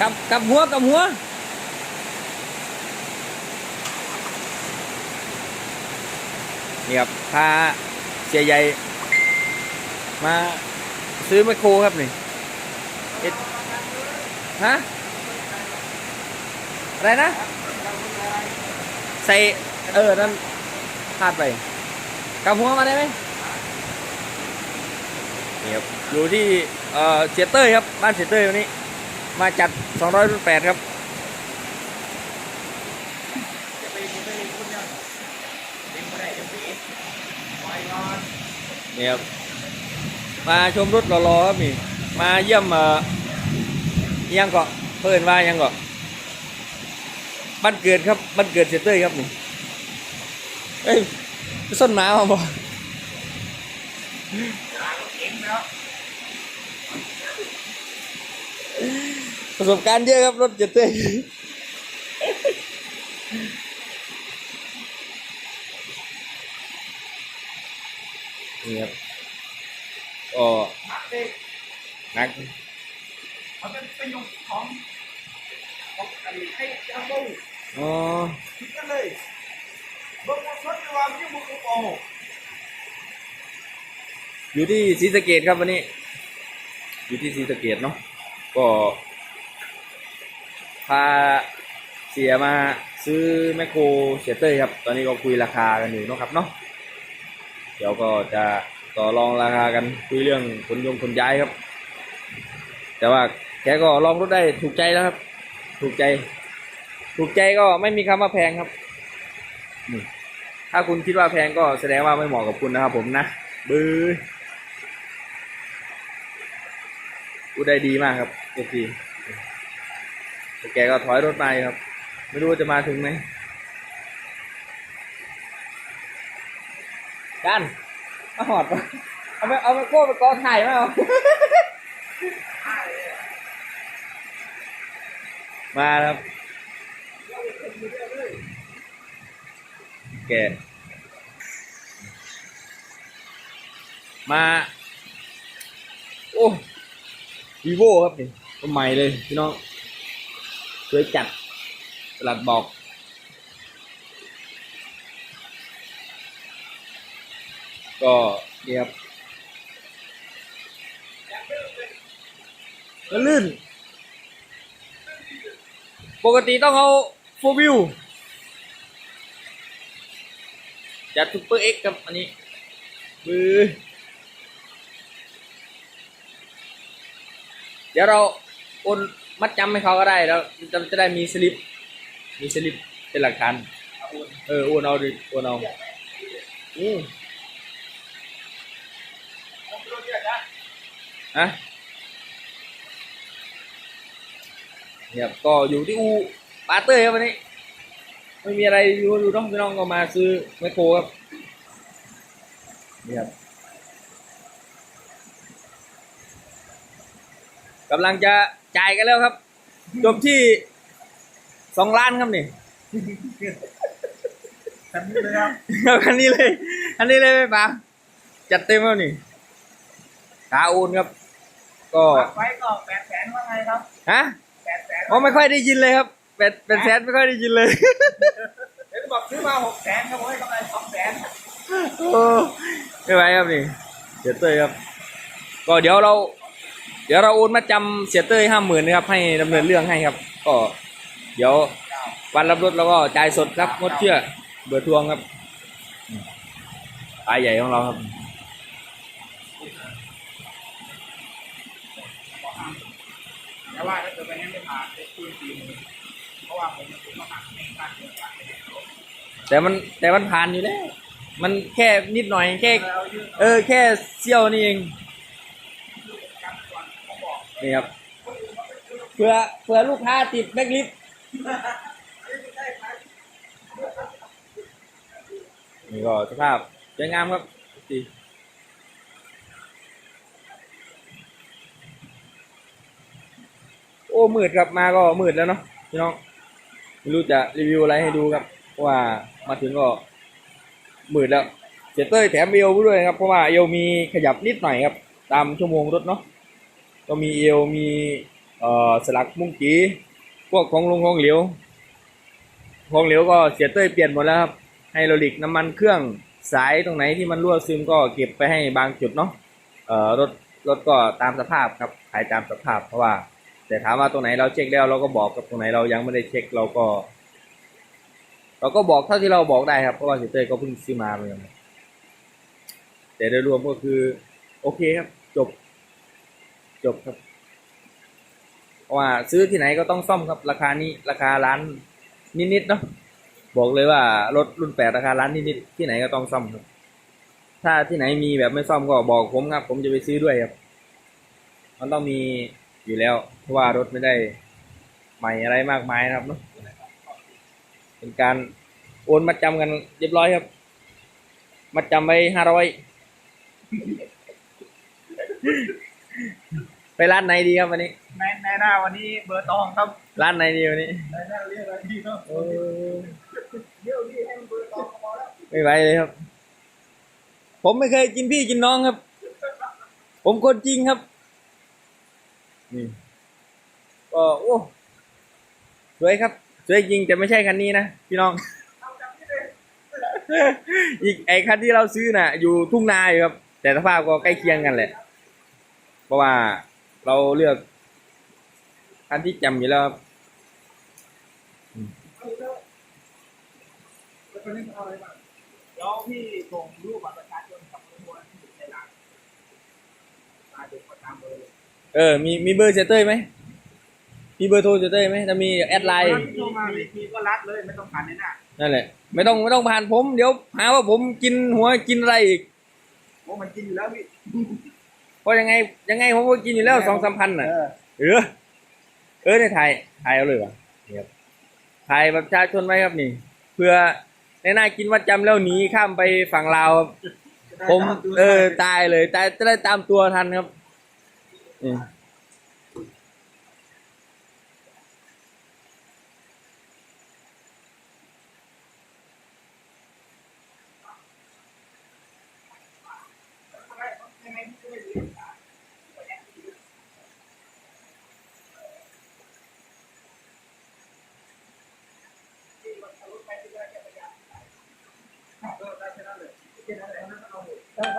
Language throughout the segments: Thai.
กับกับหัวกับหัวนี่ครับพาเสียใหญ่ มาซื้อไมโครครับนี่เอ็ดฮะอะไรนะ ใส่ เออ นั่นพลาดไปกับหัวมาได้ไหมนี่ครับอยู่ที่เอ่อเสียเต้ยครับ บ้านเสียเต้ยวันนี้ มาจัด 200รุ่น8ครับจะไปจะไปเล่นคุณยังเล่นไม่ได้จะปีปล่อยนอนนี่ครับมาชมรถรอๆครับนี่มาเยี่ยมเอ่ออิหยังเกาะเพิ่อนว่ายังเกาะบ้านเกิดครับบ้านเกิดเสียเต้ยครับนี่เอ้ยส้นหมามาบ่ หลังเอ็มแล้ว ประสบการณ์เยอะครับ รถเสียเต้ยนี่ครับก็หักเด็นักเขาจะไปยงของของอะไรให้เจ้าตู้อ๋อคิดกันเลยบิ้งว่าชดจะวางที่มุกโอ้อยู่ที่ศรีสะเกดครับวันนี้ อยู่ที่ศรีสะเกดเนาะก็ พาเสียมาซื้อแมคโครเสียเต้ยครับ ตอนนี้ก็คุยราคากันอยู่นะครับเนาะเดี๋ยวก็จะต่อรองราคากันคุยเรื่องขนยงขนย้ายครับ แต่ว่าแกก็ลองรถได้ถูกใจแล้วครับ ถูกใจ ถูกใจก็ไม่มีคำว่าแพงครับถ้าคุณคิดว่าแพงก็แสดงว่าไม่เหมาะกับคุณนะครับผมนะบื้อพูได้ดีมากครับเอฟี แต่แกก็ถอยรถมาอยู่ครับ ไม่รู้ว่าจะมาถึงไหมกันมาหอดปะเอาไปเอาไปโก้ไปกอถ่ายมาเอามาครับ แก มา โอ้วีโวครับนี่ใหม่เลยพี่น้อง สวยจัดตลาดบอก ก็เดียบแล้วลื่น ปกติต้องเอาโฟวิวจัดซุปเปอร์เอ็กครับอันนี้มือเดี๋ยวเราโอน มัดจำให้เขาก็ได้แล้วจะจะได้มีสลิป มีสลิปเป็นหลักฐานเออโอนเอาดิโอนเอาอืมผมรู้เรื่อะฮะเนี่ยก็อยู่ที่อูปาเต้ยครับวันนี้ ไม่มีอะไรอยู่ดูน้องพี่น้องก็มาซื้อแมคโครครับเนี่ครับ กำลังจะจ่ายกันแล้วครับ จบที่สองล้านครับนี่ทันนี้เลยครับเอาคันนี้เลยคันนี้เลยไหมปาจัดเต็มแล้วนี่ขาโอนครับ ก็ไฟก็แปดแสนว่าไงครับฮะแปดแสนอ๋อไม่ค่อยได้ยินเลยครับเป็นเป็นแซดไม่ค่อยได้ยินเลยเดี๋ยวบอกซื้อมาหกแสนครับผมให้กำไรสองแสนโอ้ไม่ไหวครับนี่เสียเต้ยครับ ก็เดี๋ยวเราเดี๋ยวเราโอนมาจำเสียเต้ยห้าหมื่นนะครับ ให้ดำเนินเรื่องให้ครับ ก็เดี๋ยววันรับรถแล้วก็จ่ายสดครับงดเชื่อ เบอร์ทวงครับปลายใหญ่ของเราครับแต่ว่าถ้าเกิดไปนั้นไม่ผ่านจะคืนสี่หมื่นเพราะว่าผมผมมาหักในการเดินทางไปเนี่ยแต่มันแต่มันผ่านอยู่แล้ว มันแค่นิดหน่อยแค่ เออแค่เสี้ยวนี่เอง การส่วนผมบอก นี่ครับเผื่อเผื่อลูกค้าติดแบ็กลิฟนี่ก็สภาพสวยงามครับดีโอ้มืดครับมาก็มืดแล้วเนาะพี่น้องไม่รู้จะรีวิวอะไรให้ดูครับว่ามาถึงก็มืดแล้วเจเต้ยแถมเอวด้วยนะครับเพราะว่าเอวมีขยับนิดหน่อยครับ ตามชั่วโมงรถเนาะ ก็มีเอวมีสลักมุ้งกีพวกของลุงของเหลวของเหลวก็เสียเต้ยเปลี่ยนหมดแล้วครับไฮโดรลิกน้ำมันเครื่องสายตรงไหนที่มันรั่วซึมก็เก็บไปให้บางจุดเนาะรถรถก็ตามสภาพครับขายตามสภาพเพราะว่า แต่ถามว่าตรงไหนเราเช็คแล้วเราก็บอกกับตรงไหนเรายังไม่ได้เช็คเราก็ เราก็บอกเท่าที่เราบอกได้ครับเพราะว่าเสียเต้ยก็เพิ่งซื้อมาเหมือนกันแต่โดยรวมก็คือโอเคครับจบ จบครับ เพราะว่าซื้อที่ไหนก็ต้องซ่อมครับ ราคานี้ราคาร้านนิดๆเนาะบอกเลยว่ารถรุ่นแปดราคาร้านนิดๆที่ไหนก็ต้องซ่อมครับ ถ้าที่ไหนมีแบบไม่ซ่อมก็บอกผมครับ ผมจะไปซื้อด้วยครับ มันต้องมีอยู่แล้ว เพราะว่ารถไม่ได้ใหม่อะไรมากมายนะครับเนาะเป็นการโอนมาจำกันเรียบร้อยครับมาจำไว้ห้าร้อย ไปร้านไหนดีครับวันนี้ ในในหน้าวันนี้เบอร์ตองครับร้านไหนดีวันนี้ ในหน้าเรียกอะไรดีครับเดี๋ยวดีให้มันเบอร์ตองก็พอแล้วไม่ไหวเลยครับ ผมไม่เคยกินพี่กินน้องครับ ผมคนจริงครับ นี่ก็โอ้สวยครับสวยจริงแต่ไม่ใช่คันนี้นะพี่น้อง อีกไอ้คันที่เราซื้อน่ะ อยู่ทุ่งนาอยู่ครับ แต่สภาพก็ใกล้เคียงกันแหละ เพราะว่าเราเลือกคันที่จำอยู่แล้วครับแล้วตอนนี้เอาอะไรบ้างเดี๋ยวพี่ส่งรูปบัตรประชาชนกับเบอร์โทรที่อยู่ในร้านมาเด็กประจำเบอร์เลยเออ มีมีเบอร์เซเตอร์ไหมมีเบอร์โทรเซเตอร์ไหมถ้ามีแอดไลน์โทรมาเลยทีก็รัดเลยไม่ต้องผ่านในหน้านั่นแหละ ไม่ต้องไม่ต้องผ่านผม เดี๋ยวหาว่าผมกินหัวกินอะไรอีกโอ้มันกินอยู่แล้วพี่ เพราะยังไงยังไงผมก็กินอยู่แล้วสองสามพันน่ะ เออเออ เออในไทยไทยเอาเลยวะนี่ครับไทยประชาชนไว้ครับนี่ เพื่อในหน้ากินวัดจำแล้วหนีข้ามไปฝั่งลาวครับผม เออ ตายเลยตายจะได้ตามตัวทันครับอืม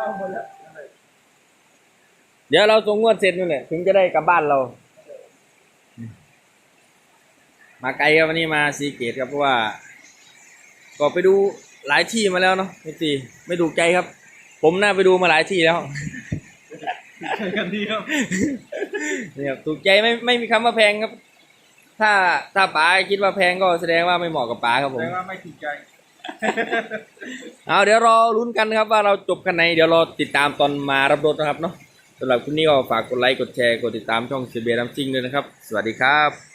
เอาหมดแล้วเดี๋ยวเราส่งงวดเสร็จนู่นแหละถึงจะได้กลับบ้านเรา มาไกลครับวันนี้มาซีเกตครับเพราะว่า ก็ไปดูหลายที่มาแล้วเนาะพี่ตีไม่ถูกใจครับ ผมน่าไปดูมาหลายที่แล้วใช่กันดีครับนี่ครับถูกใจไม่ไม่มีคำว่าแพงครับ ถ้าถ้าป๋าคิดว่าแพงก็แสดงว่าไม่เหมาะกับป๋าครับผมแต่ว่าไม่ถูกใจ เอาเดี๋ยวรอลุ้นกันนะครับว่าเราจบกันไหนเดี๋ยวรอติดตามตอนมารับรถนะครับเนาะสำหรับคุณนี่ก็ฝากกดไลค์กดแชร์กดติดตามช่องเซเบียร์น้ำซิงด้วยนะครับ สวัสดีครับ